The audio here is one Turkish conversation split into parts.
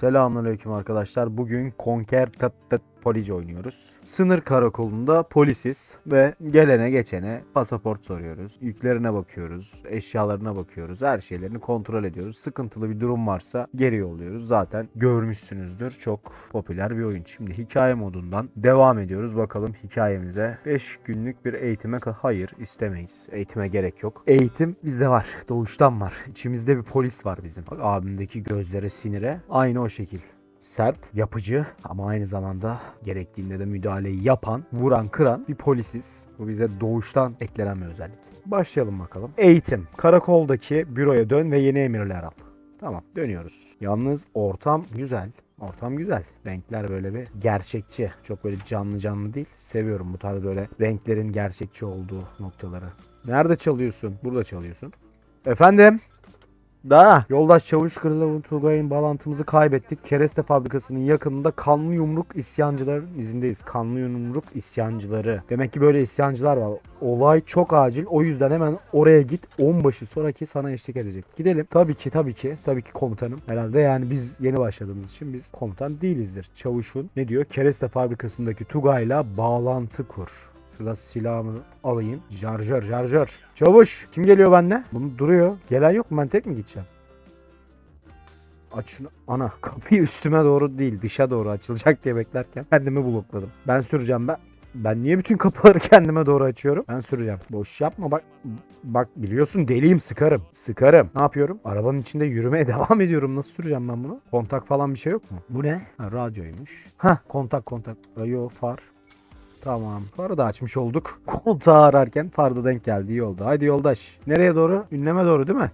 Selamünaleyküm arkadaşlar. Bugün Conquer Police oynuyoruz. Sınır karakolunda polisiz ve gelene geçene pasaport soruyoruz. Yüklerine bakıyoruz, eşyalarına bakıyoruz, her şeylerini kontrol ediyoruz. Sıkıntılı bir durum varsa geri yolluyoruz. Zaten görmüşsünüzdür. Çok popüler bir oyun. Şimdi hikaye modundan devam ediyoruz. Bakalım hikayemize. 5 günlük bir eğitime hayır istemeyiz. Eğitime gerek yok. Eğitim bizde var. Doğuştan var. İçimizde bir polis var bizim. Bak abimdeki gözlere sinire aynı o şekil sert, yapıcı ama aynı zamanda gerektiğinde de müdahaleyi yapan, vuran, kıran bir polisiz. Bu bize doğuştan eklenen bir özellik. Başlayalım bakalım. Eğitim. Karakoldaki büroya dön ve yeni emirler al. Tamam dönüyoruz. Yalnız ortam güzel. Ortam güzel. Renkler böyle bir gerçekçi. Çok böyle canlı canlı değil. Seviyorum bu tarz böyle renklerin gerçekçi olduğu noktaları. Nerede çalıyorsun? Burada çalıyorsun. Efendim? Da yoldaş Çavuş Kırılavun Tugay'ın bağlantımızı kaybettik. Kereste fabrikasının yakınında kanlı yumruk isyancıların izindeyiz. Kanlı yumruk isyancıları. Demek ki böyle isyancılar var. Olay çok acil. O yüzden hemen oraya git. Onbaşı sonraki sana eşlik edecek. Gidelim. Tabii ki tabii ki. Tabii ki komutanım. Herhalde yani biz yeni başladığımız için biz komutan değilizdir. Çavuşun ne diyor? Kereste fabrikasındaki Tugay'la bağlantı kur. Şurada silahımı alayım. Jarjör jarjör. Çavuş. Kim geliyor benimle? Bunu duruyor. Gelen yok mu? Ben tek mi gideceğim? Aç şunu. Ana kapıyı üstüme doğru değil dışa doğru açılacak diye beklerken kendimi blokladım. Ben süreceğim ben. Ben niye bütün kapıları kendime doğru açıyorum? Ben süreceğim. Boş yapma bak. Bak biliyorsun deliyim sıkarım. Sıkarım. Ne yapıyorum? Arabanın içinde yürümeye devam ediyorum. Nasıl süreceğim ben bunu? Kontak falan bir şey yok mu? Bu ne? Ha, radyoymuş. Ha kontak kontak. Yo far. Tamam. Farı da açmış olduk. Kontağı ararken far da denk geldi. İyi oldu. Haydi yoldaş. Nereye doğru? Ünleme doğru değil mi?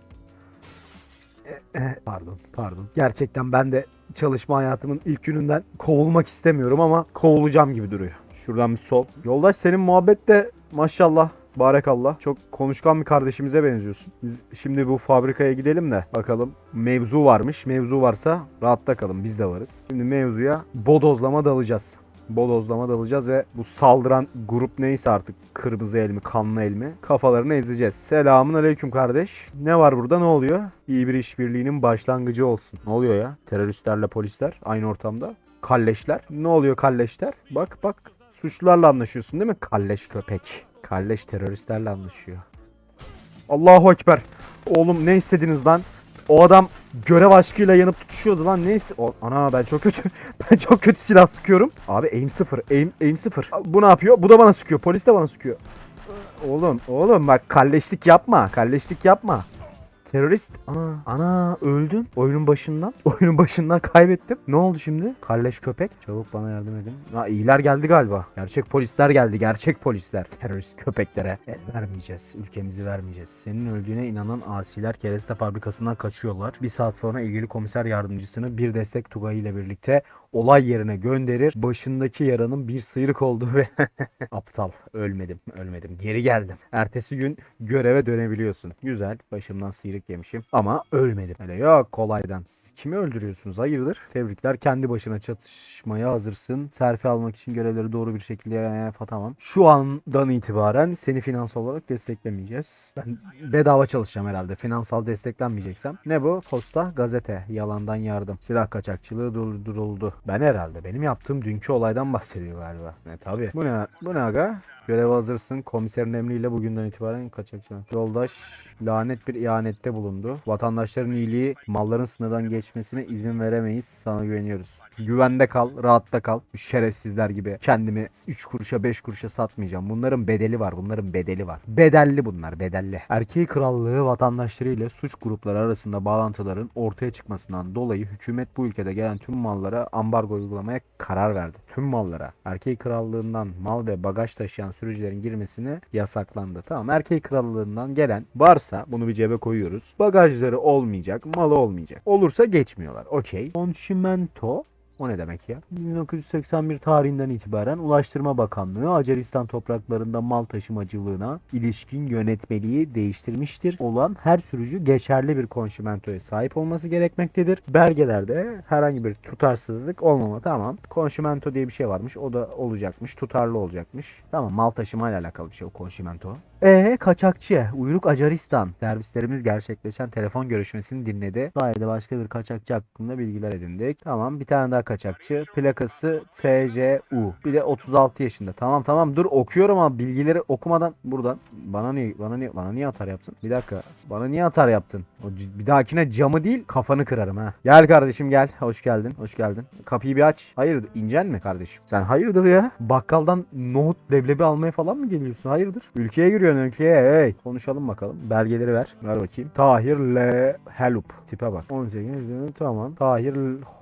E, e, Pardon, pardon. Gerçekten ben de çalışma hayatımın ilk gününden kovulmak istemiyorum ama kovulacağım gibi duruyor. Şuradan bir sol. Yoldaş senin muhabbet de maşallah Barekallah. Çok konuşkan bir kardeşimize benziyorsun. Biz şimdi bu fabrikaya gidelim de bakalım mevzu varmış. Mevzu varsa rahatta kalın biz de varız. Şimdi mevzuya bodozlama dalacağız bodozlama dalacağız ve bu saldıran grup neyse artık kırmızı el mi kanlı el mi kafalarını ezeceğiz. Selamun aleyküm kardeş. Ne var burada ne oluyor? İyi bir işbirliğinin başlangıcı olsun. Ne oluyor ya? Teröristlerle polisler aynı ortamda. Kalleşler. Ne oluyor kalleşler? Bak bak suçlularla anlaşıyorsun değil mi? Kalleş köpek. Kalleş teröristlerle anlaşıyor. Allahu Ekber. Oğlum ne istediniz lan? O adam görev aşkıyla yanıp tutuşuyordu lan neyse. O, ana ben çok kötü. ben çok kötü silah sıkıyorum. Abi aim sıfır. Aim, aim sıfır. Bu ne yapıyor? Bu da bana sıkıyor. Polis de bana sıkıyor. Oğlum oğlum bak kalleşlik yapma. Kalleşlik yapma. Terörist. Ana, ana öldün. Oyunun başından. Oyunun başından kaybettim. Ne oldu şimdi? Kalleş köpek. Çabuk bana yardım edin. Ha iyiler geldi galiba. Gerçek polisler geldi. Gerçek polisler. Terörist köpeklere el vermeyeceğiz. Ülkemizi vermeyeceğiz. Senin öldüğüne inanan asiler kereste fabrikasından kaçıyorlar. Bir saat sonra ilgili komiser yardımcısını bir destek Tugay ile birlikte olay yerine gönderir. Başındaki yaranın bir sıyrık olduğu ve aptal ölmedim ölmedim geri geldim. Ertesi gün göreve dönebiliyorsun. Güzel başımdan sıyrık yemişim ama ölmedim. Öyle yok kolaydan. Siz kimi öldürüyorsunuz hayırdır? Tebrikler kendi başına çatışmaya hazırsın. Terfi almak için görevleri doğru bir şekilde yerine tamam. Şu andan itibaren seni finansal olarak desteklemeyeceğiz. Ben bedava çalışacağım herhalde. Finansal desteklenmeyeceksem. Ne bu? Posta, gazete, yalandan yardım. Silah kaçakçılığı durduruldu. Ben herhalde. Benim yaptığım dünkü olaydan bahsediyor galiba. Ne tabii. Bu ne? Bu ne aga? Göreve hazırsın. Komiserin emriyle bugünden itibaren kaçakçı. Yoldaş lanet bir ihanette bulundu. Vatandaşların iyiliği, malların sınırdan geçmesine izin veremeyiz. Sana güveniyoruz. Güvende kal, rahatta kal. Şerefsizler gibi kendimi 3 kuruşa 5 kuruşa satmayacağım. Bunların bedeli var. Bunların bedeli var. Bedelli bunlar, bedelli. Erkeği krallığı vatandaşları ile suç grupları arasında bağlantıların ortaya çıkmasından dolayı hükümet bu ülkede gelen tüm mallara ambargo uygulamaya karar verdi. Tüm mallara. Erkeği krallığından mal ve bagaj taşıyan sürücülerin girmesini yasaklandı. Tamam erkeği krallığından gelen varsa bunu bir cebe koyuyoruz. Bagajları olmayacak, malı olmayacak. Olursa geçmiyorlar. Okey. Conchimento O ne demek ya? 1981 tarihinden itibaren Ulaştırma Bakanlığı Macaristan topraklarında mal taşımacılığına ilişkin yönetmeliği değiştirmiştir. Olan her sürücü geçerli bir konşimentoya sahip olması gerekmektedir. Belgelerde herhangi bir tutarsızlık olmama tamam. Konşimento diye bir şey varmış. O da olacakmış. Tutarlı olacakmış. Tamam mal taşımayla alakalı bir şey o konşimento. Ee kaçakçı Uyruk Acaristan servislerimiz gerçekleşen telefon görüşmesini dinledi. Sayede başka bir kaçakçı hakkında bilgiler edindik. Tamam bir tane daha kaçakçı. Plakası TCU. Bir de 36 yaşında. Tamam tamam dur okuyorum ama bilgileri okumadan buradan bana niye bana niye bana niye atar yaptın? Bir dakika. Bana niye atar yaptın? O bir dahakine camı değil kafanı kırarım ha. Gel kardeşim gel. Hoş geldin. Hoş geldin. Kapıyı bir aç. Hayırdır incen mi kardeşim? Sen hayırdır ya? Bakkaldan nohut leblebi almaya falan mı geliyorsun? Hayırdır? Ülkeye giriyorsun ülkeye. Hey. Konuşalım bakalım. Belgeleri ver. Ver bakayım. Tahir Le Helup. Tipe bak. 18. Tamam. Tahir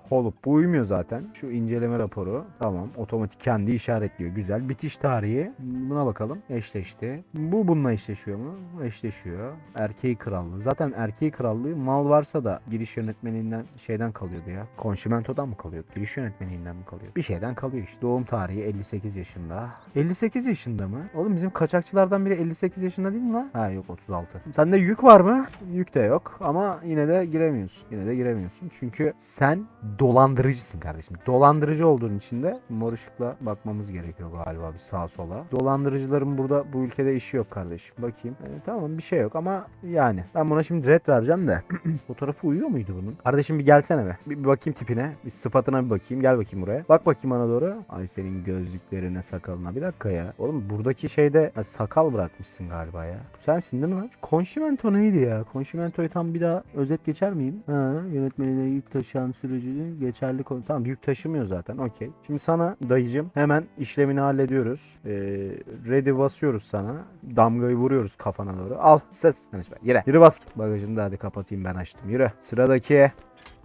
Holup. Bu uymuyor zaten. Şu inceleme raporu. Tamam. Otomatik kendi işaretliyor. Güzel. Bitiş tarihi. Buna bakalım. Eşleşti. Bu bununla eşleşiyor mu? Eşleşiyor. Erkeği krallığı. Zaten erkeği krallığı mal varsa da giriş yönetmeninden şeyden kalıyordu ya. Konşimentodan mı kalıyordu? Giriş yönetmeninden mi kalıyor? Bir şeyden kalıyor işte. Doğum tarihi 58 yaşında. 58 yaşında mı? Oğlum bizim kaçakçılardan biri 58 yaşında değil mi lan? Ha yok 36. Sende yük var mı? Yük de yok ama yine de giremiyorsun. Yine de giremiyorsun. Çünkü sen dolandırıcısın kardeşim. Dolandırıcı olduğun için de mor ışıkla bakmamız gerekiyor galiba bir sağa sola. Dolandırıcıların burada bu ülkede işi yok kardeşim. Bakayım. E, tamam bir şey yok ama yani. Ben buna şimdi red vereceğim de. Fotoğrafı uyuyor muydu bunun? Kardeşim bir gelsene be. Bir, bir bakayım tipine. Bir sıfatına bir bakayım. Gel bakayım buraya. Bak bakayım bana doğru. Ay senin gözlüklerine sakalına. Bir dakika ya. Oğlum buradaki şeyde ha, sakal bırakmışsın galiba ya. Sensin değil mi lan? Konşimento neydi ya? Konşimentoyu tam bir daha özet geçer miyim? Ha, yönetmeliğine yük taşıyan sürücünün geçerli konu. Tamam yük taşımıyor zaten. Okey. Şimdi sana dayıcım hemen işlemini hallediyoruz. Ee, ready basıyoruz sana. Damgayı vuruyoruz kafana doğru. Al ses. Yürü. Yürü bas. Bagajını da hadi kapatayım ben açtım. Yürü. Sıradaki.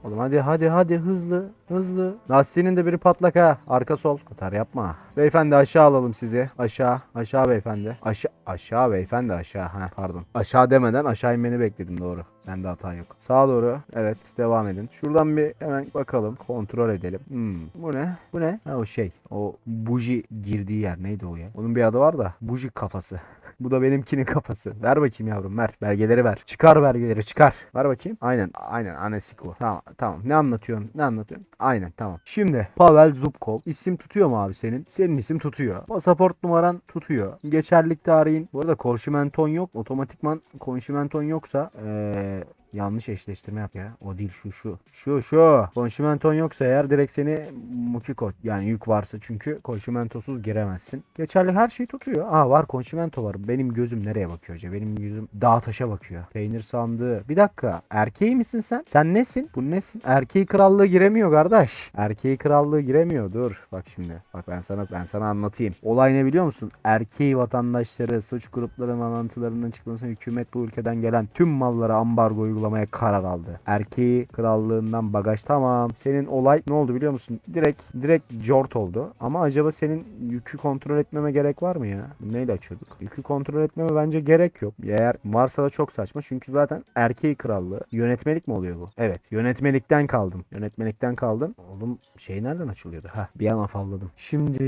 Oğlum hadi hadi hadi hızlı hızlı. Lastiğinin de biri patlak ha. Arka sol. Atar yapma. Beyefendi aşağı alalım sizi. Aşağı. Aşağı beyefendi. Aşağı. Aşağı beyefendi aşağı. Ha pardon. Aşağı demeden aşağı inmeni bekledim doğru. Bende hata yok. Sağa doğru. Evet devam edin. Şuradan bir hemen bakalım. Kontrol edelim. Hmm. Bu ne? Bu ne? Ha o şey. O buji girdiği yer neydi o ya? Onun bir adı var da. Buji kafası. Bu da benimkinin kafası. Ver bakayım yavrum ver. Belgeleri ver. Çıkar belgeleri çıkar. Ver bakayım. Aynen. Aynen. Anesiko. Tamam. Tamam. Ne anlatıyorsun? Ne anlatıyorsun? Aynen. Tamam. Şimdi Pavel Zubkov. İsim tutuyor mu abi senin? Senin isim tutuyor. Pasaport numaran tutuyor. Geçerlilik tarihin. Bu arada konşimenton yok. Otomatikman konşimenton yoksa ee, Yanlış eşleştirme yap ya. O değil şu şu. Şu şu. Konşimenton yoksa eğer direkt seni mukiko yani yük varsa çünkü konşimentosuz giremezsin. Geçerli her şey tutuyor. Aa var konşimento var. Benim gözüm nereye bakıyor hoca? Benim gözüm dağ taşa bakıyor. Peynir sandığı. Bir dakika. Erkeği misin sen? Sen nesin? Bu nesin? Erkeği krallığı giremiyor kardeş. Erkeği krallığı giremiyor. Dur. Bak şimdi. Bak ben sana ben sana anlatayım. Olay ne biliyor musun? Erkeği vatandaşları suç gruplarının alantılarının çıkmasına hükümet bu ülkeden gelen tüm mallara ambargo uygulamaya karar aldı. Erkeği krallığından bagaj tamam. Senin olay ne oldu biliyor musun? Direkt direkt jort oldu. Ama acaba senin yükü kontrol etmeme gerek var mı ya? Neyle açıyorduk? Yükü kontrol etmeme bence gerek yok. Eğer varsa da çok saçma. Çünkü zaten erkeği krallığı. Yönetmelik mi oluyor bu? Evet. Yönetmelikten kaldım. Yönetmelikten kaldım. Oğlum şey nereden açılıyordu? Ha bir an afalladım. Şimdi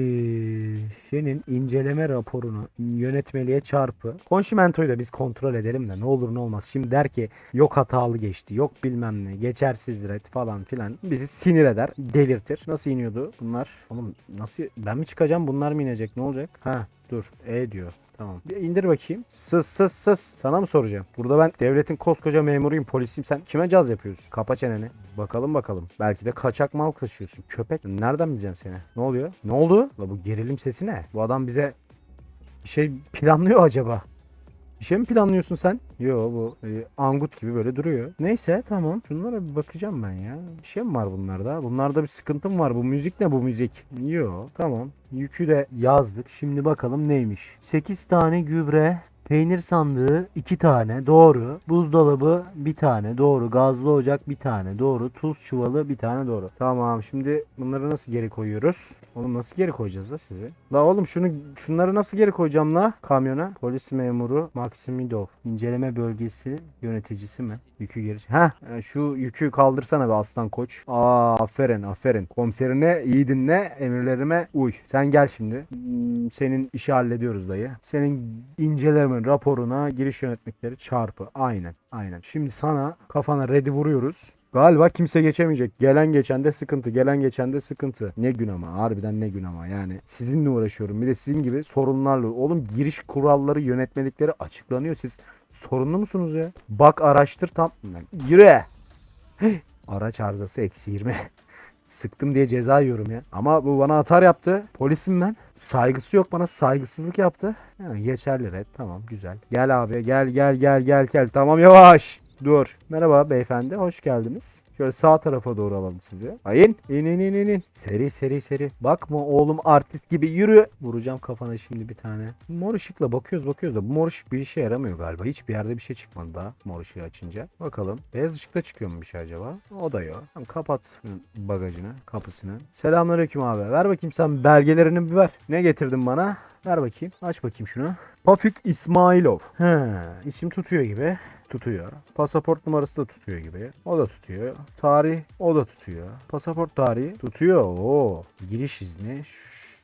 senin inceleme raporunu yönetmeliğe çarpı. Konşimentoyu da biz kontrol edelim de ne olur ne olmaz. Şimdi der ki yok hatalı geçti. Yok bilmem ne. Geçersiz red falan filan. Bizi sinir eder. Delirtir. Nasıl iniyordu bunlar? Oğlum nasıl? Ben mi çıkacağım? Bunlar mı inecek? Ne olacak? Ha dur. E diyor. Tamam. Bir indir bakayım. Sız sız sız. Sana mı soracağım? Burada ben devletin koskoca memuruyum, polisim. Sen kime caz yapıyorsun? Kapa çeneni. Bakalım bakalım. Belki de kaçak mal taşıyorsun. Köpek. Nereden bileceğim seni? Ne oluyor? Ne oldu? La bu gerilim sesi ne? Bu adam bize şey planlıyor acaba. Bir şey mi planlıyorsun sen? Yo bu e, angut gibi böyle duruyor. Neyse tamam. Şunlara bir bakacağım ben ya. Bir şey mi var bunlarda? Bunlarda bir sıkıntı mı var? Bu müzik ne bu müzik? Yo tamam. Yükü de yazdık. Şimdi bakalım neymiş. 8 tane gübre Peynir sandığı iki tane doğru. Buzdolabı bir tane doğru. Gazlı ocak bir tane doğru. Tuz çuvalı bir tane doğru. Tamam şimdi bunları nasıl geri koyuyoruz? Oğlum nasıl geri koyacağız da sizi? La oğlum şunu şunları nasıl geri koyacağım la kamyona? Polis memuru Maksimidov. İnceleme bölgesi yöneticisi mi? Yükü geri... Ha şu yükü kaldırsana be aslan koç. Aa aferin aferin. Komiserine iyi dinle emirlerime uy. Sen gel şimdi. Hmm, Senin işi hallediyoruz dayı. Senin inceleme raporuna giriş yönetmekleri çarpı. Aynen aynen. Şimdi sana kafana ready vuruyoruz. Galiba kimse geçemeyecek. Gelen geçen de sıkıntı. Gelen geçen de sıkıntı. Ne gün ama. Harbiden ne gün ama. Yani sizinle uğraşıyorum. Bir de sizin gibi sorunlarla. Oğlum giriş kuralları, yönetmelikleri açıklanıyor. Siz sorunlu musunuz ya? Bak araştır tam. Yürü. Araç arızası eksi 20. Sıktım diye ceza yiyorum ya. Ama bu bana atar yaptı. Polisim ben. Saygısı yok bana saygısızlık yaptı. Yani geçerli red. Tamam güzel. Gel abi gel gel gel gel gel. Tamam yavaş. Dur. Merhaba beyefendi. Hoş geldiniz. Şöyle sağ tarafa doğru alalım sizi. Ayın. İn in in in in. Seri seri seri. Bakma oğlum artist gibi yürü. Vuracağım kafana şimdi bir tane. Mor ışıkla bakıyoruz bakıyoruz da bu mor ışık bir işe yaramıyor galiba. Hiçbir yerde bir şey çıkmadı daha mor ışığı açınca. Bakalım. Beyaz ışıkta çıkıyor mu bir şey acaba? O da yok. Tamam, kapat bagajını, kapısını. Selamünaleyküm abi. Ver bakayım sen belgelerini bir ver. Ne getirdin bana? Ver bakayım. Aç bakayım şunu. Pafik İsmailov. He, isim tutuyor gibi. Tutuyor. Pasaport numarası da tutuyor gibi. O da tutuyor. Tarih o da tutuyor. Pasaport tarihi tutuyor. Oo. Giriş izni. Ş-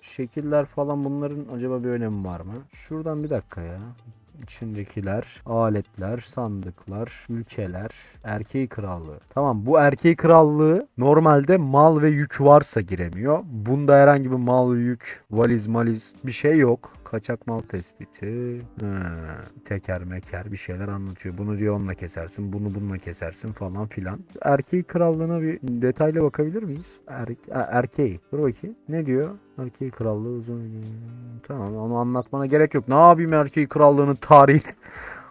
şekiller falan bunların acaba bir önemi var mı? Şuradan bir dakika ya. İçindekiler, aletler, sandıklar, ülkeler, erkeği krallığı. Tamam bu erkeği krallığı normalde mal ve yük varsa giremiyor. Bunda herhangi bir mal, yük, valiz, maliz bir şey yok. Kaçak mal tespiti. He, teker meker bir şeyler anlatıyor. Bunu diyor onunla kesersin. Bunu bununla kesersin falan filan. Erkeği krallığına bir detaylı bakabilir miyiz? Er, er- erkeği. Dur bakayım. Ne diyor? Erkeği krallığı uzun. Tamam onu anlatmana gerek yok. Ne yapayım erkeği krallığının tarihini?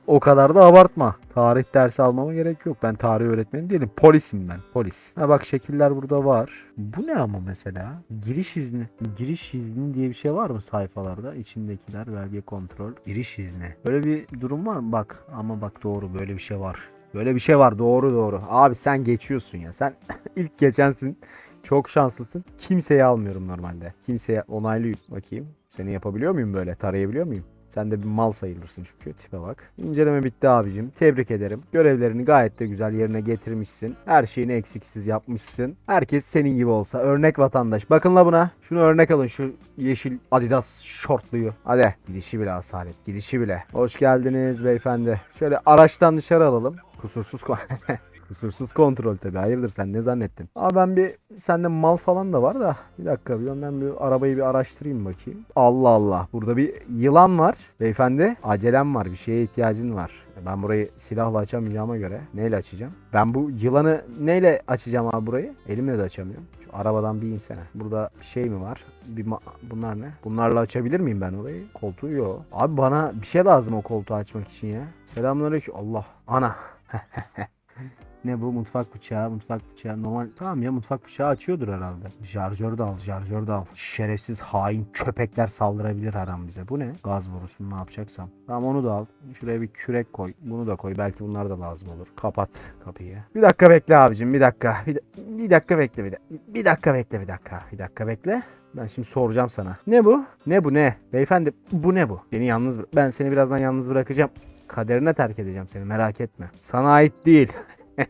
O kadar da abartma. Tarih dersi almama gerek yok. Ben tarih öğretmeni değilim. Polisim ben. Polis. Ha bak şekiller burada var. Bu ne ama mesela? Giriş izni. Giriş izni diye bir şey var mı sayfalarda? İçindekiler, belge kontrol, giriş izni. Böyle bir durum var mı? Bak ama bak doğru böyle bir şey var. Böyle bir şey var doğru doğru. Abi sen geçiyorsun ya. Sen ilk geçensin. Çok şanslısın. Kimseyi almıyorum normalde. Kimseye onaylı bakayım. Seni yapabiliyor muyum böyle? Tarayabiliyor muyum? Sen de bir mal sayılırsın çünkü tipe bak. İnceleme bitti abicim. Tebrik ederim. Görevlerini gayet de güzel yerine getirmişsin. Her şeyini eksiksiz yapmışsın. Herkes senin gibi olsa. Örnek vatandaş. Bakın la buna. Şunu örnek alın şu yeşil Adidas şortluyu. Hadi. Gidişi bile asalet. Gidişi bile. Hoş geldiniz beyefendi. Şöyle araçtan dışarı alalım. Kusursuz Kusursuz kontrol tabi. Hayırdır sen ne zannettin? Ama ben bir sende mal falan da var da. Bir dakika bir ben bir arabayı bir araştırayım bakayım. Allah Allah. Burada bir yılan var. Beyefendi acelem var. Bir şeye ihtiyacın var. Ben burayı silahla açamayacağıma göre neyle açacağım? Ben bu yılanı neyle açacağım abi burayı? Elimle de açamıyorum. Şu arabadan bir insene. Burada bir şey mi var? Bir bunlar ne? Bunlarla açabilir miyim ben orayı? Koltuğu yok. Abi bana bir şey lazım o koltuğu açmak için ya. Selamünaleyküm. Allah. Ana. Ne bu mutfak bıçağı, mutfak bıçağı normal. Tamam ya mutfak bıçağı açıyordur herhalde. Şarjör de al, şarjör de al. Şerefsiz hain köpekler saldırabilir her an bize. Bu ne? Gaz borusu ne yapacaksam. Tamam onu da al. Şuraya bir kürek koy. Bunu da koy. Belki bunlar da lazım olur. Kapat kapıyı. Bir dakika bekle abicim. Bir dakika. Bir, bir dakika bekle bir. Bir dakika bekle bir dakika. Bir dakika bekle. Ben şimdi soracağım sana. Ne bu? Ne bu ne? Beyefendi bu ne bu? Beni yalnız Ben seni birazdan yalnız bırakacağım. Kaderine terk edeceğim seni merak etme. Sana ait değil.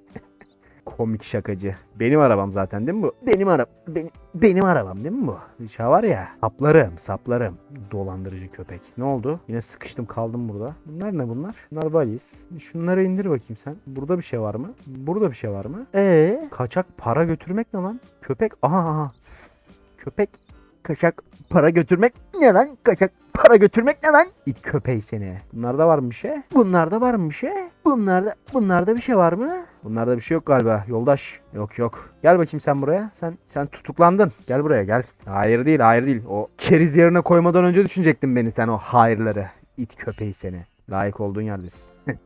Komik şakacı. Benim arabam zaten değil mi bu? Benim arabam. Benim, benim arabam değil mi bu? Dışa var ya. Saplarım saplarım. Dolandırıcı köpek. Ne oldu? Yine sıkıştım kaldım burada. Bunlar ne bunlar? Bunlar valiz. Şunları indir bakayım sen. Burada bir şey var mı? Burada bir şey var mı? Ee, kaçak para götürmek ne lan? Köpek. Aha. Köpek. Kaçak para götürmek ne lan? Kaçak para götürmek ne lan? İt köpeği seni. Bunlarda var mı bir şey? Bunlarda var mı bir şey? Bunlarda bunlarda bir şey var mı? Bunlarda bir şey yok galiba yoldaş. Yok yok. Gel bakayım sen buraya. Sen sen tutuklandın. Gel buraya gel. Hayır değil hayır değil. O keriz yerine koymadan önce düşünecektin beni sen o hayırları. İt köpeği seni. Layık olduğun yerdesin.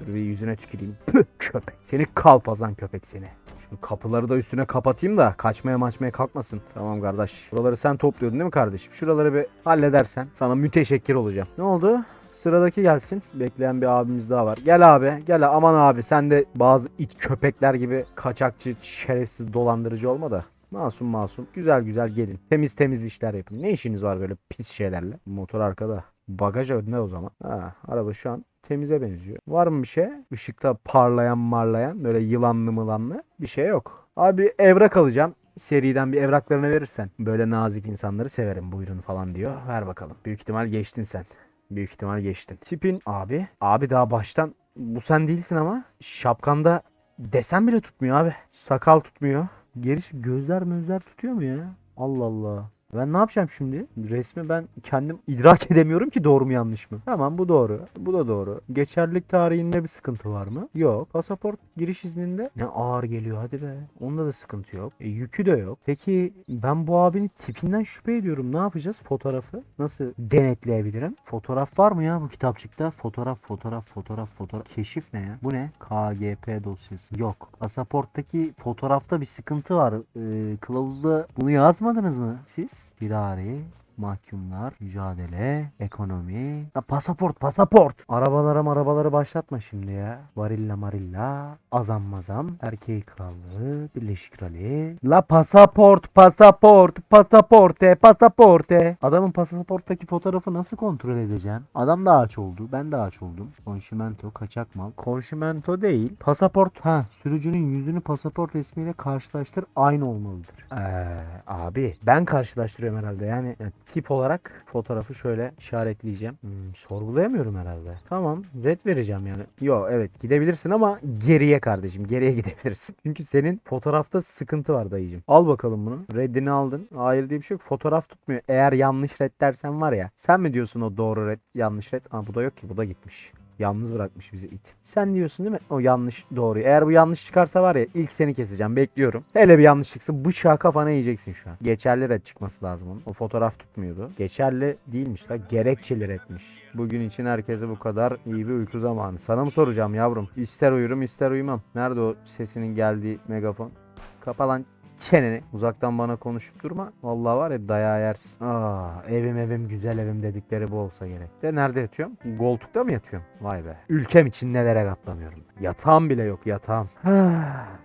Dur bir yüzüne tüküreyim. Köpek. Seni kalpazan köpek seni. Şu kapıları da üstüne kapatayım da kaçmaya maçmaya kalkmasın. Tamam kardeş. Buraları sen topluyordun değil mi kardeşim? Şuraları bir halledersen sana müteşekkir olacağım. Ne oldu? Sıradaki gelsin. Bekleyen bir abimiz daha var. Gel abi. Gel aman abi sen de bazı it köpekler gibi kaçakçı, şerefsiz, dolandırıcı olma da. Masum masum. Güzel güzel gelin. Temiz temiz işler yapın. Ne işiniz var böyle pis şeylerle? Motor arkada. Bagaj önde o zaman. Ha, araba şu an temize benziyor. Var mı bir şey? Işıkta parlayan marlayan böyle yılanlı mılanlı bir şey yok. Abi evrak alacağım. Seriden bir evraklarını verirsen. Böyle nazik insanları severim buyurun falan diyor. Ver bakalım. Büyük ihtimal geçtin sen. Büyük ihtimal geçtin. Tipin abi. Abi daha baştan bu sen değilsin ama şapkanda desen bile tutmuyor abi. Sakal tutmuyor. Gerisi gözler mözler tutuyor mu ya? Allah Allah. Ben ne yapacağım şimdi? Resmi ben kendim idrak edemiyorum ki doğru mu yanlış mı? Tamam bu doğru. Bu da doğru. Geçerlilik tarihinde bir sıkıntı var mı? Yok. Pasaport giriş izninde ne ağır geliyor hadi be. Onda da sıkıntı yok. E, yükü de yok. Peki ben bu abinin tipinden şüphe ediyorum. Ne yapacağız? Fotoğrafı nasıl denetleyebilirim? Fotoğraf var mı ya bu kitapçıkta? Fotoğraf, fotoğraf, fotoğraf, fotoğraf. Keşif ne ya? Bu ne? KGP dosyası. Yok. Pasaporttaki fotoğrafta bir sıkıntı var. Ee, kılavuzda bunu yazmadınız mı siz? Firari, mahkumlar, mücadele, ekonomi. Ya pasaport, pasaport. Arabalara arabaları başlatma şimdi ya. Varilla marilla, azam mazam, erkeği krallığı, Birleşik Rally. La pasaport, pasaport, pasaporte, pasaporte. Adamın pasaporttaki fotoğrafı nasıl kontrol edeceğim? Adam da ağaç oldu, ben de ağaç oldum. Konşimento, kaçak mal. Konşimento değil, pasaport. Ha, sürücünün yüzünü pasaport resmiyle karşılaştır, aynı olmalıdır. Ee, abi ben karşılaştırıyorum herhalde yani tip olarak fotoğrafı şöyle işaretleyeceğim. Hmm, sorgulayamıyorum herhalde. Tamam red vereceğim yani. Yo evet gidebilirsin ama geriye kardeşim geriye gidebilirsin. Çünkü senin fotoğrafta sıkıntı var dayıcım. Al bakalım bunu. Reddini aldın. Hayır diye bir şey yok. Fotoğraf tutmuyor. Eğer yanlış red dersen var ya. Sen mi diyorsun o doğru red yanlış red? Aa bu da yok ki bu da gitmiş. Yalnız bırakmış bizi it. Sen diyorsun değil mi? O yanlış doğru. Eğer bu yanlış çıkarsa var ya ilk seni keseceğim. Bekliyorum. Hele bir yanlış çıksın bıçağı kafana yiyeceksin şu an. Geçerli red çıkması lazım onun. O fotoğraf tutmuyordu. Geçerli değilmiş la. Gerekçeli redmiş. Bugün için herkese bu kadar iyi bir uyku zamanı. Sana mı soracağım yavrum? İster uyurum ister uyumam. Nerede o sesinin geldiği megafon? Kapa lan çeneni. Uzaktan bana konuşup durma. Vallahi var ya dayağı yersin. Aa, evim evim güzel evim dedikleri bu olsa gerek. De nerede yatıyorum? Koltukta mı yatıyorum? Vay be. Ülkem için nelere katlanıyorum. Yatağım bile yok yatağım.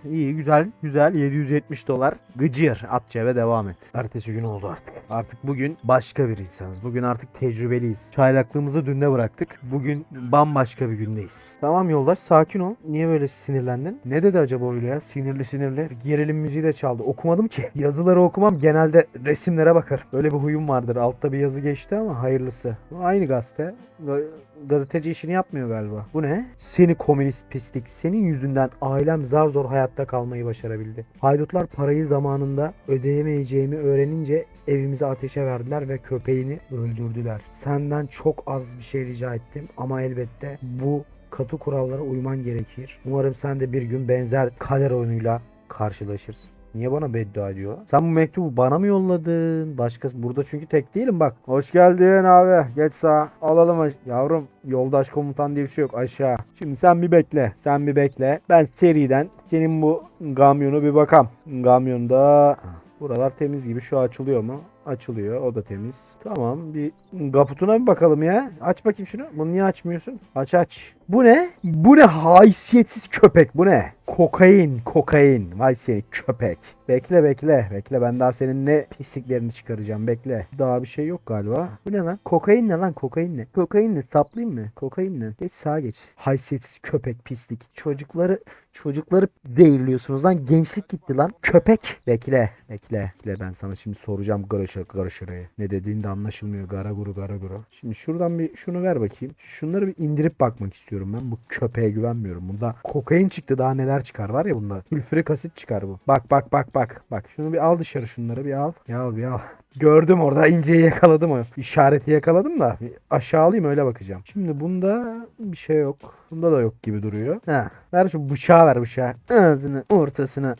İyi güzel güzel 770 dolar. Gıcır at cebe devam et. Ertesi gün oldu artık. Artık bugün başka bir insanız. Bugün artık tecrübeliyiz. Çaylaklığımızı dünde bıraktık. Bugün bambaşka bir gündeyiz. Tamam yoldaş sakin ol. Niye böyle sinirlendin? Ne dedi acaba öyle ya? Sinirli sinirli. Gerilim müziği de çaldı. Okumadım ki. Yazıları okumam. Genelde resimlere bakarım. Böyle bir huyum vardır. Altta bir yazı geçti ama hayırlısı. Aynı gazete. Ga- Gazeteci işini yapmıyor galiba. Bu ne? Seni komünist pislik. Senin yüzünden ailem zar zor hayatta kalmayı başarabildi. Haydutlar parayı zamanında ödeyemeyeceğimi öğrenince evimizi ateşe verdiler ve köpeğini öldürdüler. Senden çok az bir şey rica ettim ama elbette bu katı kurallara uyman gerekir. Umarım sen de bir gün benzer kader oyunuyla karşılaşırsın. Niye bana beddua ediyor? Sen bu mektubu bana mı yolladın? Başkası burada çünkü tek değilim bak. Hoş geldin abi. Geç sağa. Alalım yavrum. Yoldaş komutan diye bir şey yok aşağı. Şimdi sen bir bekle. Sen bir bekle. Ben seriden senin bu kamyonu bir bakam. Kamyonda buralar temiz gibi. Şu açılıyor mu? Açılıyor. O da temiz. Tamam. Bir kaputuna bir bakalım ya. Aç bakayım şunu. Bunu niye açmıyorsun? Aç aç. Bu ne? Bu ne haysiyetsiz köpek? Bu ne? Kokain, kokain. Vay seni köpek. Bekle bekle. Bekle ben daha senin ne pisliklerini çıkaracağım. Bekle. Daha bir şey yok galiba. Bu ne lan? Kokain ne lan? Kokain ne? Kokain ne? Saplayayım mı? Kokain ne? Geç sağa geç. Haysiyetsiz köpek pislik. Çocukları çocukları zehirliyorsunuz lan. Gençlik gitti lan. Köpek. Bekle. Bekle. Bekle ben sana şimdi soracağım garışır garışırı. Ne dediğin de anlaşılmıyor. Gara guru gara guru. Şimdi şuradan bir şunu ver bakayım. Şunları bir indirip bakmak istiyorum ben. Bu köpeğe güvenmiyorum. Bunda kokain çıktı daha neler çıkar var ya bunda. Sülfürik asit çıkar bu. Bak bak bak bak. Bak şunu bir al dışarı şunları bir al. Bir al bir al. Gördüm orada inceyi yakaladım o. İşareti yakaladım da bir aşağı alayım öyle bakacağım. Şimdi bunda bir şey yok. Bunda da yok gibi duruyor. Ha, ver şu bıçağı ver bıçağı. Ağzını ortasına.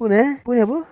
Bu ne? Bu ne bu?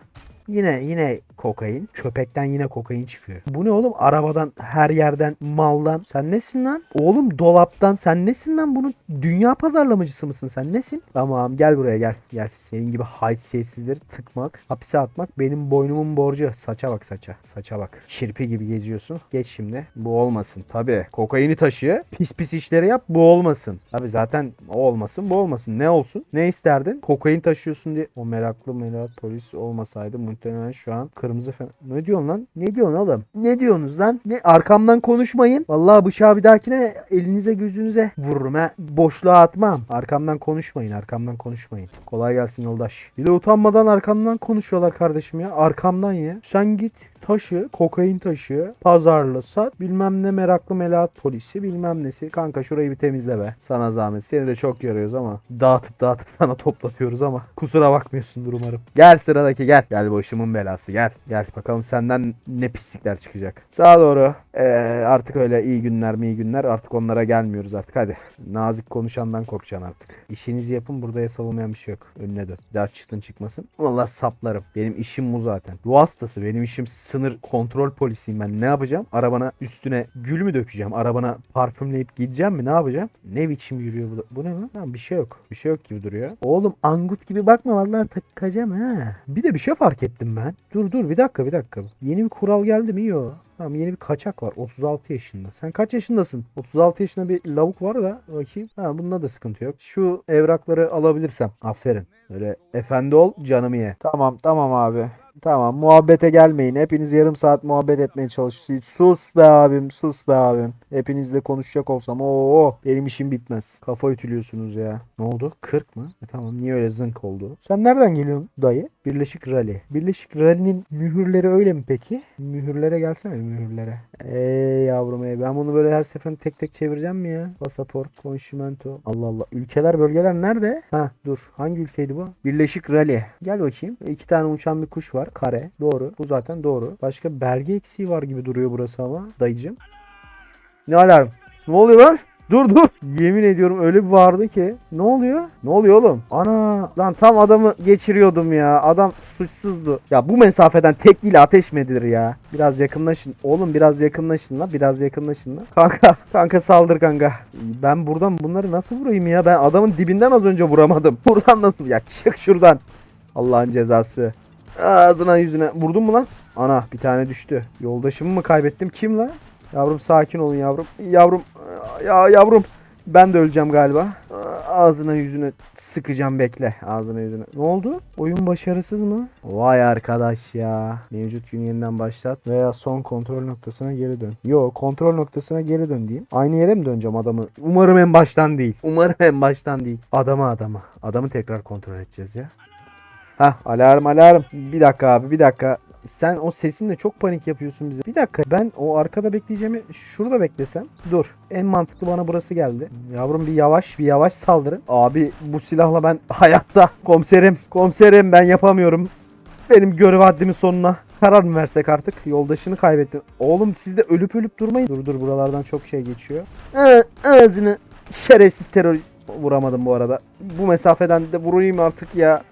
Yine yine kokain. Köpekten yine kokain çıkıyor. Bu ne oğlum? Arabadan, her yerden, maldan. Sen nesin lan? Oğlum dolaptan. Sen nesin lan? Bunun dünya pazarlamacısı mısın? Sen nesin? Tamam gel buraya gel. Gel. Senin gibi haysiyetsizleri tıkmak, hapse atmak benim boynumun borcu. Saça bak saça. Saça bak. Kirpi gibi geziyorsun. Geç şimdi. Bu olmasın. Tabii. Kokaini taşı. Pis pis işleri yap. Bu olmasın. Tabii zaten o olmasın. Bu olmasın. Ne olsun? Ne isterdin? Kokain taşıyorsun diye. O meraklı merak polis olmasaydı muhtemelen şu an kırmızı fen... Ne diyorsun lan? Ne diyorsun oğlum? Ne diyorsunuz lan? Ne? Arkamdan konuşmayın. Vallahi bıçağı bir dahakine elinize gözünüze vururum ha. Boşluğa atmam. Arkamdan konuşmayın. Arkamdan konuşmayın. Kolay gelsin yoldaş. Bir de utanmadan arkamdan konuşuyorlar kardeşim ya. Arkamdan ya. Sen git taşı, kokain taşı, pazarla sat, bilmem ne meraklı melahat polisi, bilmem nesi. Kanka şurayı bir temizle be. Sana zahmet. Seni de çok yoruyoruz ama dağıtıp dağıtıp sana toplatıyoruz ama kusura bakmıyorsundur umarım. Gel sıradaki gel. Gel başımın belası gel. Gel bakalım senden ne pislikler çıkacak. Sağa doğru. Ee, artık öyle iyi günler mi iyi günler artık onlara gelmiyoruz artık hadi. Nazik konuşandan korkacaksın artık. İşinizi yapın burada yasalamayan bir şey yok. Önüne dön. Daha çıktın çıkmasın. Vallahi saplarım. Benim işim bu zaten. Bu hastası. Benim işim sınır kontrol polisiyim ben. Ne yapacağım? Arabana üstüne gül mü dökeceğim? Arabana parfümleyip gideceğim mi? Ne yapacağım? Ne biçim yürüyor bu? Bu ne lan? Lan bir şey yok. Bir şey yok gibi duruyor. Oğlum angut gibi bakma vallahi takacağım ha. Bir de bir şey fark ettim ben. Dur dur bir dakika bir dakika. Yeni bir kural geldi mi? Yok. Tamam yeni bir kaçak var. 36 yaşında. Sen kaç yaşındasın? 36 yaşında bir lavuk var da bakayım. Ha bunda da sıkıntı yok. Şu evrakları alabilirsem. Aferin. Böyle efendi ol canımı ye. Tamam tamam abi. Tamam muhabbete gelmeyin. Hepiniz yarım saat muhabbet etmeye çalışıyorsunuz. Sus be abim sus be abim. Hepinizle konuşacak olsam o benim işim bitmez. Kafa ütülüyorsunuz ya. Ne oldu? 40 mı? E tamam niye öyle zınk oldu? Sen nereden geliyorsun dayı? Birleşik Rally. Birleşik Rally'nin mühürleri öyle mi peki? Mühürlere gelsene mühürlere. Ey yavrum ey ben bunu böyle her seferinde tek tek çevireceğim mi ya? Pasaport, konşimento. Allah Allah. Ülkeler bölgeler nerede? Ha dur. Hangi ülkeydi bu? Birleşik Rally. Gel bakayım. İki tane uçan bir kuş var. Kare. Doğru. Bu zaten doğru. Başka belge eksiği var gibi duruyor burası ama. Dayıcım. Ne alarm? Ne oluyor lan? Dur dur. Yemin ediyorum öyle bir bağırdı ki. Ne oluyor? Ne oluyor oğlum? Ana lan tam adamı geçiriyordum ya. Adam suçsuzdu. Ya bu mesafeden tekliyle ateş mi edilir ya? Biraz yakınlaşın. Oğlum biraz yakınlaşın la. Biraz yakınlaşın la. Kanka. Kanka saldır kanka. Ben buradan bunları nasıl vurayım ya? Ben adamın dibinden az önce vuramadım. Buradan nasıl? Ya çık şuradan. Allah'ın cezası. Ağzına yüzüne. Vurdun mu lan? Ana bir tane düştü. Yoldaşımı mı kaybettim? Kim la? Yavrum sakin olun yavrum. Yavrum ya yavrum ben de öleceğim galiba. Ağzına yüzüne sıkacağım bekle. Ağzına yüzüne. Ne oldu? Oyun başarısız mı? Vay arkadaş ya. Mevcut günü yeniden başlat veya son kontrol noktasına geri dön. Yo kontrol noktasına geri dön diyeyim. Aynı yere mi döneceğim adamı? Umarım en baştan değil. Umarım en baştan değil. Adama adama. Adamı tekrar kontrol edeceğiz ya. Hah alarm alarm. Bir dakika abi bir dakika. Sen o sesinle çok panik yapıyorsun bize. Bir dakika ben o arkada bekleyeceğimi şurada beklesem. Dur. En mantıklı bana burası geldi. Yavrum bir yavaş bir yavaş saldırın. Abi bu silahla ben hayatta. Komiserim komiserim ben yapamıyorum. Benim görev haddimin sonuna karar mı versek artık? Yoldaşını kaybettin. Oğlum siz de ölüp ölüp durmayın. Dur dur buralardan çok şey geçiyor. Aa, ağzını şerefsiz terörist. Vuramadım bu arada. Bu mesafeden de vurayım artık ya.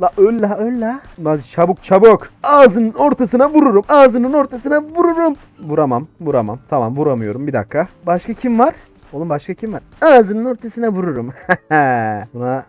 La öl la öl la. Çabuk çabuk. Ağzının ortasına vururum. Ağzının ortasına vururum. Vuramam vuramam. Tamam vuramıyorum bir dakika. Başka kim var? Oğlum başka kim var? Ağzının ortasına vururum. Buna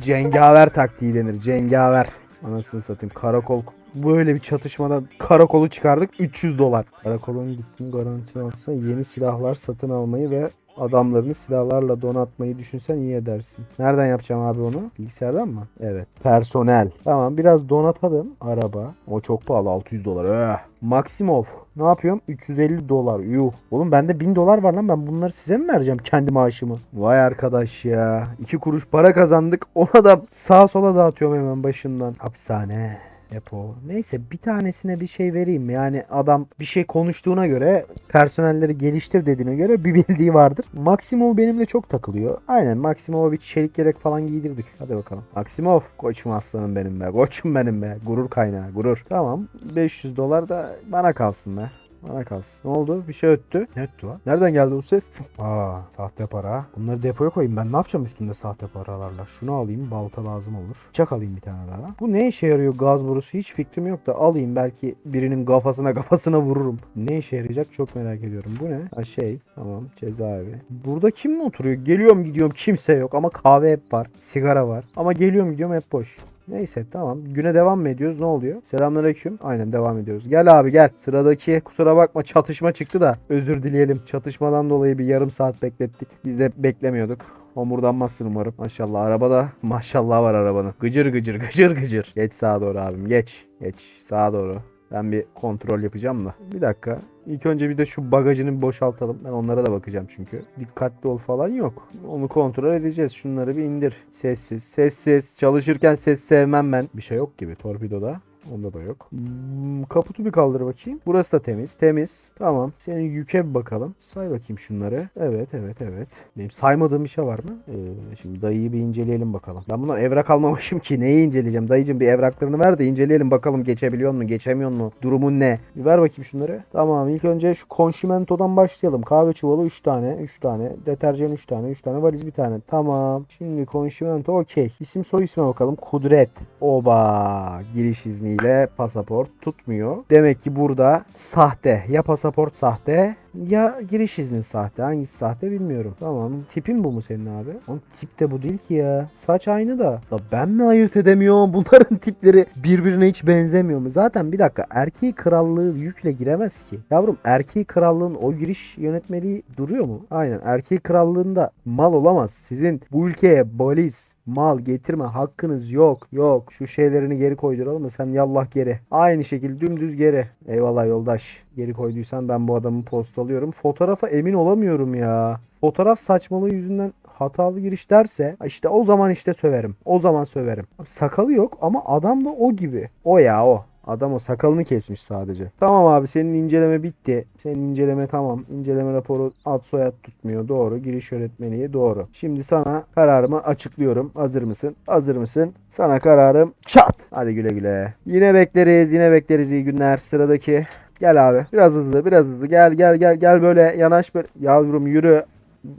cengaver taktiği denir. Cengaver. Anasını satayım. Karakol böyle bir çatışmada karakolu çıkardık 300 dolar. Karakolun gittiğin garanti alsa yeni silahlar satın almayı ve adamlarını silahlarla donatmayı düşünsen iyi edersin. Nereden yapacağım abi onu? Bilgisayardan mı? Evet. Personel. Tamam biraz donatalım. Araba. O çok pahalı 600 dolar. Eh. Maximov. Ne yapıyorum? 350 dolar. Yuh. Oğlum bende 1000 dolar var lan. Ben bunları size mi vereceğim kendi maaşımı? Vay arkadaş ya. 2 kuruş para kazandık. Ona da sağa sola dağıtıyorum hemen başından. Hapishane. Depo. Neyse bir tanesine bir şey vereyim. Yani adam bir şey konuştuğuna göre personelleri geliştir dediğine göre bir bildiği vardır. Maximov benimle çok takılıyor. Aynen Maximov'a bir çelik yelek falan giydirdik. Hadi bakalım. Maximov koçum aslanım benim be. Koçum benim be. Gurur kaynağı gurur. Tamam 500 dolar da bana kalsın be. Bana kalsın. Ne oldu? Bir şey öttü. Ne öttü lan? Nereden geldi o ses? Aa, sahte para. Bunları depoya koyayım. Ben ne yapacağım üstünde sahte paralarla? Şunu alayım. Balta lazım olur. Bıçak alayım bir tane daha. Bu ne işe yarıyor gaz borusu? Hiç fikrim yok da alayım. Belki birinin kafasına kafasına vururum. Ne işe yarayacak çok merak ediyorum. Bu ne? Ha şey. Tamam. Cezaevi. Burada kim mi oturuyor? Geliyorum gidiyorum. Kimse yok. Ama kahve hep var. Sigara var. Ama geliyorum gidiyorum hep boş. Neyse tamam. Güne devam mı ediyoruz? Ne oluyor? Selamünaleyküm. Aynen devam ediyoruz. Gel abi gel. Sıradaki kusura bakma çatışma çıktı da özür dileyelim. Çatışmadan dolayı bir yarım saat beklettik. Biz de beklemiyorduk. Homurdanmazsın umarım. Maşallah arabada maşallah var arabanın. Gıcır gıcır gıcır gıcır. Geç sağa doğru abim geç. Geç sağa doğru. Ben bir kontrol yapacağım da. Bir dakika. İlk önce bir de şu bagajını boşaltalım. Ben onlara da bakacağım çünkü. Dikkatli ol falan yok. Onu kontrol edeceğiz. Şunları bir indir. Sessiz. Sessiz. Çalışırken ses sevmem ben. Bir şey yok gibi torpidoda. Onda da yok. Hmm, kaputu bir kaldır bakayım. Burası da temiz. Temiz. Tamam. Senin yüke bir bakalım. Say bakayım şunları. Evet evet evet. Benim saymadığım bir şey var mı? Ee, şimdi dayıyı bir inceleyelim bakalım. Ben bunlar evrak almamışım ki. Neyi inceleyeceğim? Dayıcım bir evraklarını ver de inceleyelim bakalım geçebiliyor mu? Geçemiyor mu? Durumun ne? Bir ver bakayım şunları. Tamam ilk önce şu konşimentodan başlayalım. Kahve çuvalı 3 tane. 3 tane. Deterjan 3 tane. 3 tane valiz bir tane. Tamam. Şimdi konşimento okey. İsim soy isme bakalım. Kudret. Oba. Giriş izniyle pasaport tutmuyor. Demek ki burada sahte. Ya pasaport sahte ya giriş izni sahte. Hangisi sahte bilmiyorum. Tamam. Tipin bu mu senin abi? Oğlum tip de bu değil ki ya. Saç aynı da. Da ben mi ayırt edemiyorum? Bunların tipleri birbirine hiç benzemiyor mu? Zaten bir dakika. Erkeği krallığı yükle giremez ki. Yavrum erkeği krallığın o giriş yönetmeliği duruyor mu? Aynen. Erkeği krallığında mal olamaz. Sizin bu ülkeye baliz, mal getirme hakkınız yok. Yok. Şu şeylerini geri koyduralım da sen yallah geri. Aynı şekilde dümdüz geri. Eyvallah yoldaş. Geri koyduysan ben bu adamı postalıyorum. Fotoğrafa emin olamıyorum ya. Fotoğraf saçmalığı yüzünden hatalı giriş derse işte o zaman işte söverim. O zaman söverim. Sakalı yok ama adam da o gibi. O ya o. Adam o sakalını kesmiş sadece. Tamam abi senin inceleme bitti. Senin inceleme tamam. İnceleme raporu ad soyad tutmuyor. Doğru. Giriş öğretmeniye doğru. Şimdi sana kararımı açıklıyorum. Hazır mısın? Hazır mısın? Sana kararım çat. Hadi güle güle. Yine bekleriz. Yine bekleriz. İyi günler. Sıradaki. Gel abi. Biraz hızlı. Biraz hızlı. Gel gel gel. Gel böyle yanaş böyle. Yavrum yürü.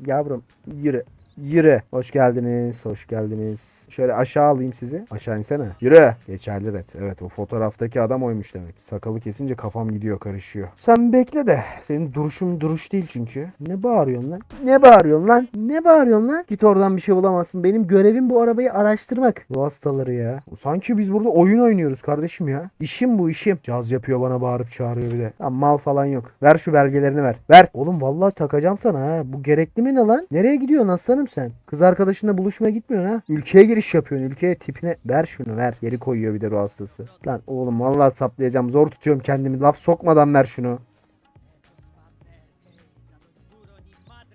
Yavrum yürü. Yürü. Hoş geldiniz. Hoş geldiniz. Şöyle aşağı alayım sizi. Aşağı insene. Yürü. Geçerli red. Evet o fotoğraftaki adam oymuş demek. Sakalı kesince kafam gidiyor karışıyor. Sen bekle de. Senin duruşun duruş değil çünkü. Ne bağırıyorsun lan? Ne bağırıyorsun lan? Ne bağırıyorsun lan? Git oradan bir şey bulamazsın. Benim görevim bu arabayı araştırmak. Bu hastaları ya. Sanki biz burada oyun oynuyoruz kardeşim ya. İşim bu işim. Caz yapıyor bana bağırıp çağırıyor bir de. Lan mal falan yok. Ver şu belgelerini ver. Ver. Oğlum vallahi takacağım sana ha. Bu gerekli mi ne lan? Nereye gidiyorsun aslanım sen? Kız arkadaşınla buluşmaya gitmiyorsun ha? Ülkeye giriş yapıyorsun. Ülkeye tipine ver şunu ver. Geri koyuyor bir de ruh hastası. Lan oğlum vallahi saplayacağım. Zor tutuyorum kendimi. Laf sokmadan ver şunu.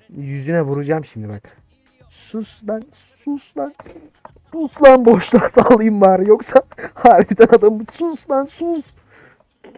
Yüzüne vuracağım şimdi bak. Sus lan. Sus lan. Sus lan boşlukta alayım bari. Yoksa harbiden adamı sus lan sus.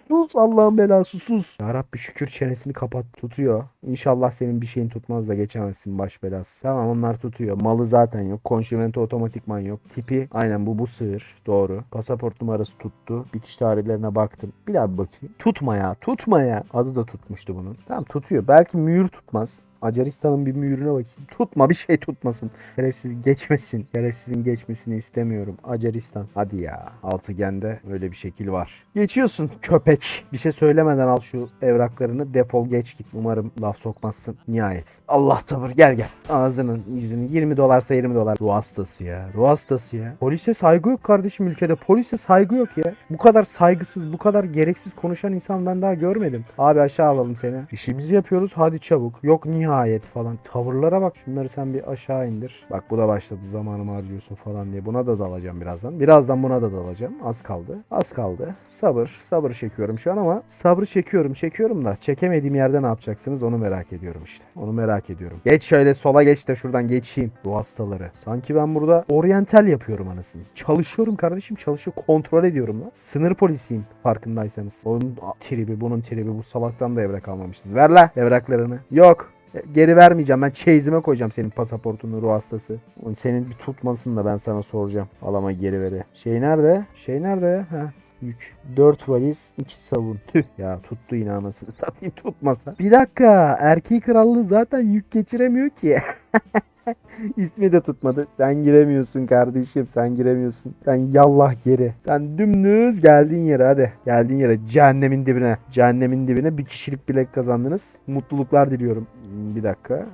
Sus Allah'ın belası sus. Ya Rabbi şükür çenesini kapat tutuyor. İnşallah senin bir şeyin tutmaz da geçemezsin baş belası. Tamam onlar tutuyor. Malı zaten yok. Konşimento otomatikman yok. Tipi aynen bu bu sığır. Doğru. Pasaport numarası tuttu. Bitiş tarihlerine baktım. Bir daha bir bakayım. Tutma ya tutma ya. Adı da tutmuştu bunun. Tamam tutuyor. Belki mühür tutmaz. Acaristan'ın bir mühürüne bakayım. Tutma bir şey tutmasın. Şerefsiz geçmesin. Şerefsizin geçmesini istemiyorum. Acaristan. Hadi ya. Altıgende öyle bir şekil var. Geçiyorsun köpek. Bir şey söylemeden al şu evraklarını. Defol geç git. Umarım laf sokmazsın. Nihayet. Allah sabır. Gel gel. Ağzının yüzünü 20 dolarsa 20 dolar. Ruh hastası ya. Ruh hastası ya. Polise saygı yok kardeşim ülkede. Polise saygı yok ya. Bu kadar saygısız, bu kadar gereksiz konuşan insan ben daha görmedim. Abi aşağı alalım seni. İşimizi yapıyoruz. Hadi çabuk. Yok nihayet falan. Tavırlara bak. Şunları sen bir aşağı indir. Bak bu da başladı. Zamanımı harcıyorsun falan diye. Buna da dalacağım birazdan. Birazdan buna da dalacağım. Az kaldı. Az kaldı. Sabır. Sabır çekiyorum şu an ama sabrı çekiyorum. Çekiyorum da çekemediğim yerde ne yapacaksınız onu merak ediyorum işte. Onu merak ediyorum. Geç şöyle sola geç de şuradan geçeyim. Bu hastaları. Sanki ben burada oryantal yapıyorum anasını. Çalışıyorum kardeşim. Çalışıyor. Kontrol ediyorum lan. Sınır polisiyim farkındaysanız. Onun tribi bunun tribi bu salaktan da evrak almamışız. Ver la evraklarını. Yok. Geri vermeyeceğim. Ben çeyizime koyacağım senin pasaportunu ruh hastası. Senin bir tutmasın da ben sana soracağım. Alama geri veri. Şey nerede? Şey nerede? Heh. yük. 4 valiz 2 savun. Tüh ya tuttu yine anasını satayım tutmasa. Bir dakika erkeği krallığı zaten yük geçiremiyor ki. İsmi de tutmadı. Sen giremiyorsun kardeşim. Sen giremiyorsun. Sen yallah geri. Sen dümdüz geldiğin yere hadi. Geldiğin yere. Cehennemin dibine. Cehennemin dibine bir kişilik bilek kazandınız. Mutluluklar diliyorum. Hmm, Bir dakika.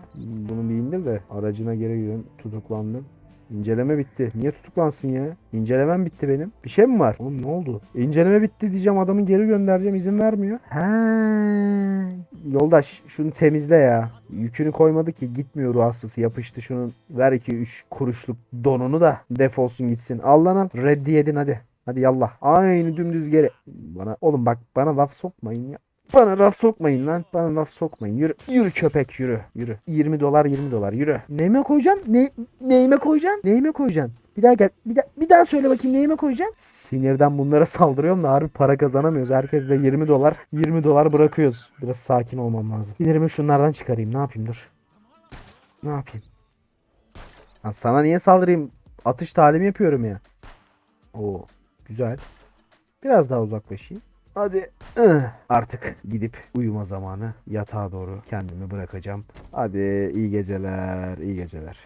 Bunu bir indir de aracına geri gidiyorum. Tutuklandım. İnceleme bitti. Niye tutuklansın ya? İncelemem bitti benim. Bir şey mi var? Oğlum ne oldu? İnceleme bitti diyeceğim adamı geri göndereceğim izin vermiyor. He. Yoldaş şunu temizle ya. Yükünü koymadı ki gitmiyor ruh hastası yapıştı şunun. Ver 2-3 kuruşluk donunu da defolsun gitsin. Al. Reddi yedin hadi. Hadi yallah. Aynı dümdüz geri. Bana oğlum bak bana laf sokmayın ya. Bana laf sokmayın lan. Bana laf sokmayın. Yürü. Yürü köpek yürü. Yürü. 20 dolar 20 dolar yürü. Neyime koyacaksın? Ne, neyime koyacaksın? Neyime koyacaksın? Bir daha gel. Bir daha, bir daha söyle bakayım neyime koyacaksın? Sinirden bunlara saldırıyorum da harbi para kazanamıyoruz. Herkes de 20 dolar 20 dolar bırakıyoruz. Biraz sakin olmam lazım. Giderimi şunlardan çıkarayım. Ne yapayım dur. Ne yapayım? Lan sana niye saldırayım? Atış talimi yapıyorum ya. Oo güzel. Biraz daha uzaklaşayım. Hadi artık gidip uyuma zamanı yatağa doğru kendimi bırakacağım. Hadi iyi geceler, iyi geceler.